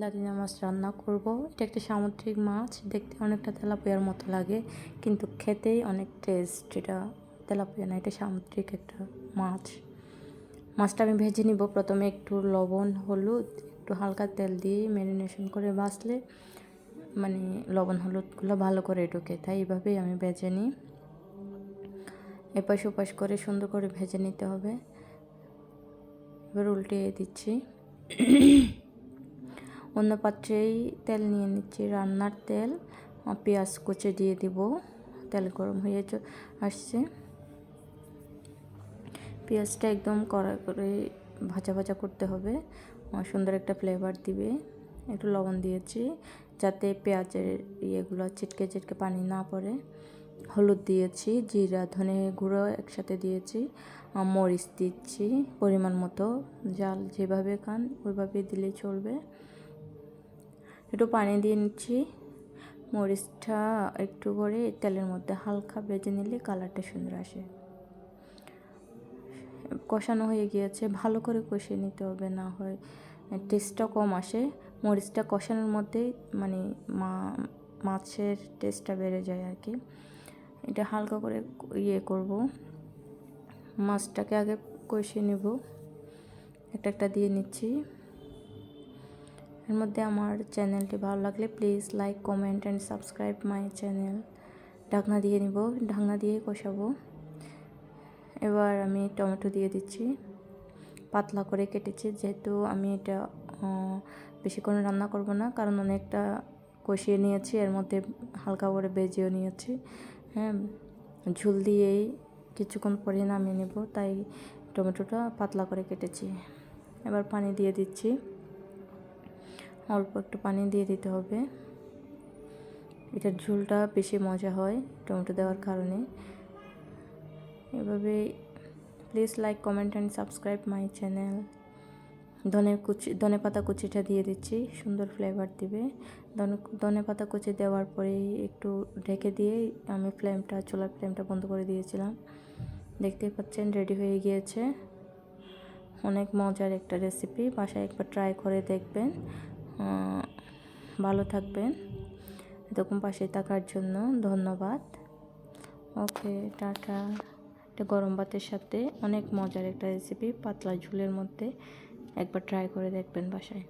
দাদিনা মাছ রান্না করব। এটা একটা সামুদ্রিক মাছ, দেখতে অনেকটা তেলাপিয়ার মতো লাগে, কিন্তু খেতেই অনেক টেস্ট এটা তেলাপিয়া না, এটা সামুদ্রিক একটা মাছ। মাছটা আমি ভেজে নিব, প্রথমে একটু লবণ, হলুদ, একটু হালকা তেল দিয়ে ম্যারিনেশন করে বাছলে মানে লবণ, হলুদগুলো ভালো করে ঢুকে, তাই এইভাবেই আমি ভেজে নিই। এপাশ ওপাশ করে সুন্দর করে ভেজে নিতে হবে। এবার উল্টে দিচ্ছি। অন্য পাত্রেই তেল নিয়ে নিচ্ছি। রান্নার তেল পেঁয়াজ কুচে দিয়ে দিব। তেল গরম হয়ে আসছে। পেঁয়াজটা একদম কড়া করে ভাজা ভাজা করতে হবে। সুন্দর একটা ফ্লেভার দিবে। একটু লবণ দিয়েছি যাতে পেঁয়াজের ইয়েগুলো ছিটকে চিটকে পানি না পড়ে। হলুদ দিয়েছি, জিরা, ধনে গুঁড়ো একসাথে দিয়েছি। মরিচ দিচ্ছি। পরিমাণ মতো, জাল যেভাবে খান ওইভাবে দিলেই চলবে। একটু পানি দিয়ে নিচ্ছি। মরিচটা একটু করে তেলের মধ্যে হালকা ভেজে নিলে কালারটা সুন্দর আসে। কষানো হয়ে গিয়েছে, ভালো করে কষিয়ে নিতে হবে, না হয় টেস্টটা কম আসে। মরিচটা কষানোর মধ্যেই মানে মা, মাছের টেস্টটা বেড়ে যায় আর কি। এটা হালকা করে ইয়ে করব। মাছটাকে আগে কষিয়ে নেব। একটা একটা দিয়ে নিচ্ছি। এর মধ্যে আমার চ্যানেলটি ভালো লাগলে please like comment and subscribe my channel ঢাকনা দিয়ে নিব, ঢাকনা দিয়ে কষাবো। এবার আমি টমেটো দিয়ে দিচ্ছি। পাতলা করে কেটেছি, যেহেতু আমি এটা বেশি করে রান্না করব না, কারণ অনেকটা কষিয়ে নিয়েছি, এর মধ্যে হালকা করে বেজেও নিয়েছি। হ্যাঁ ঝুল দিয়েই কিছুক্ষণ পরে নামিয়ে নেব, তাই টমেটোটা পাতলা করে কেটেছি। এবার পানি দিয়ে দিচ্ছি। অল্প একটু পানি দিয়ে দিতে হবে। এটার ঝোলটা বেশি মজা হয় টমেটো দেওয়ার কারণে। এভাবে please like comment and subscribe my channel ধনে কুচি, ধনে পাতা কুচিটা দিয়ে দিচ্ছি, সুন্দর ফ্লেভার দিবে। ধনে পাতা কুচি দেওয়ার পরে একটু ঢেকে দিয়ে আমি ফ্লেমটা চুলার ফ্লেমটা বন্ধ করে দিয়েছিলাম। দেখতেই পাচ্ছেন রেডি হয়ে গিয়েছে। অনেক মজার একটা রেসিপি বাসায় একবার ট্রাই করে দেখবেন। ভালো থাকবেন। এরকম পাশে থাকার জন্য ধন্যবাদ। Okay, tata. এটা গরম ভাতের সাথে অনেক মজার একটা রেসিপি পাতলা ঝুলের মধ্যে একবার ট্রাই করে দেখবেন বাসায়।